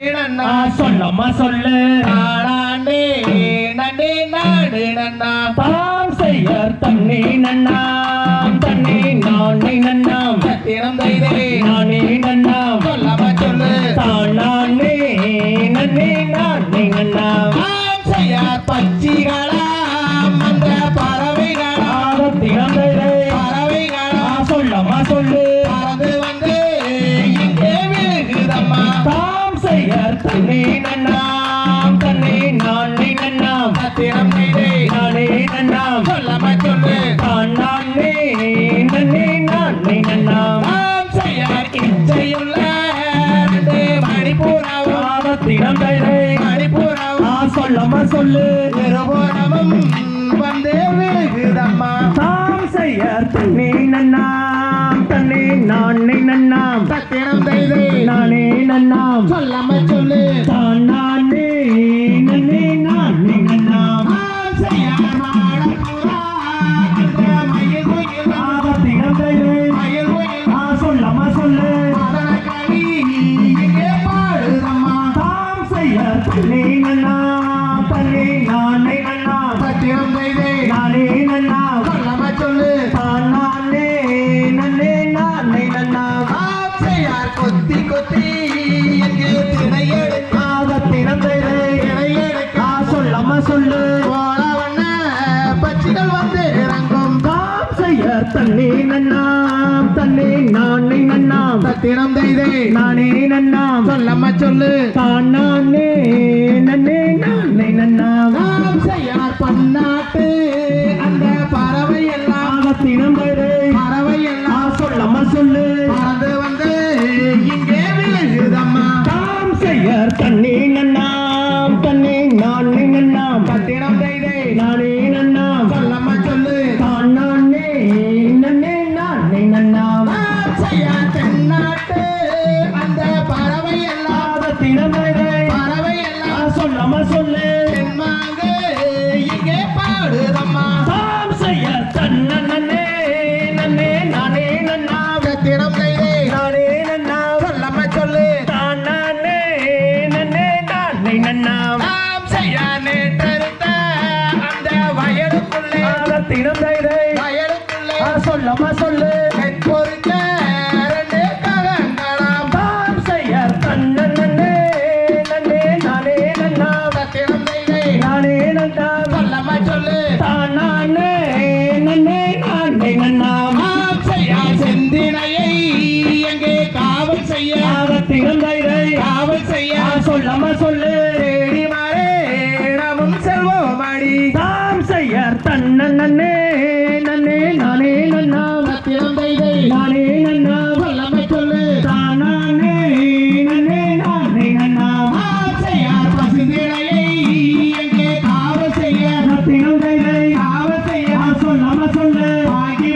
நன்னா சொல்லம்மா சொல்லு. நாடாண்டே நண்டே நாடு நன்னா தாம் செய்யர் தண்ணி நன்னாம் தண்ணி நானே நன்னாம் சத்திரம் தைதே நானே நன்னாம் சொல்லாம சொல்லு. தான் நானே நன்னே நானே நன்னாம் ஆம் செய்யார் பச்சிகளாம் அந்த பறவைகளா. பறவைகளா. சொல்லம்மா சொல்லு. பறந்து வந்து இங்கே விழுகுதம்மா. தாம் செய்யர். தண்ணி நன்னாம் தண்ணி நானே நன்னாம். சத்திரம் தைதே நானே நன்னாம். சொல்லாம சொல்லு. தான் நானே நன்னே நானே நன்னாம். ஆம் செய்யார். இச்சையுள்ள ரெண்டு மணிப்பூராவும் திறந்ததே மணிப்பூராவும் சொல்லம்மா சொல்லு. இருபுறமும் வந்து விழுகுதம்மா. தாம் செய்ய தண்ணி நன்னாம். தண்ணி நானே நன்னாம். சத்திரம் தைதே நானே நன்னாம். சொல்லாம சொல்லு. தான் நானே தண்ணி நன்னாம் தண்ணி நானே நன்னாம். சத்திரம் தைதே நானே நன்னாம். சொல்லம்மா சொல்லு. தான் நானே நன்னே நானே நன்னாம். செய்யார் பன்னாட்டு. திறந்ததே பறவை எல்லாம் சொல்லம்மா சொல்லு. தென்மாங்கு இங்கே பாடுதம்மா. தாம் செய்ய தன்ன நன்னே நன்னே நானே நானே நன்னாம் சொல்லம்மா சொல்லு. தான் நானே நன்னே நானே நேற்றெடுத்த அந்த வயலுக்குள்ளே. திறந்ததே வயலுக்குள்ளே. சொல்லம்மா சொல்லு. சொல்லு மாறே நாமும் செல்வோம் அடி. தாம் செய்ய தன்ன நன்னே நன்னே நானே நன்னாம் சத்திரம் தைதை நானே நன்னாம் சொல்லம்மை சொல்லு. தானானே நன்னே நானே நன்னாம் ஆம் செய்யார் பசுதினையை எங்கே காவல் செய்ய திறந்ததை காவல் செய்ய சொல்லம்மா சொல்லு. ஆகி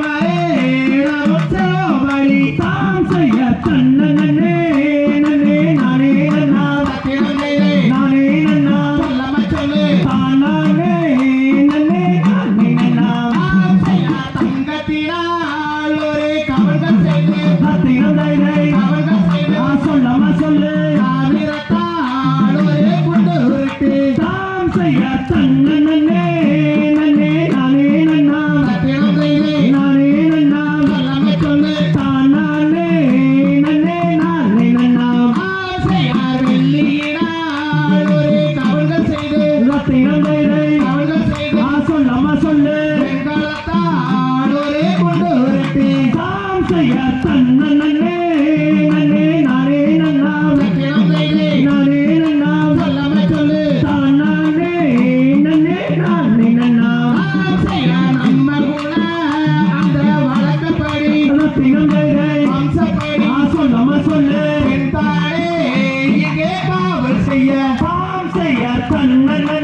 இங்கே காவல் செய்ய தாம்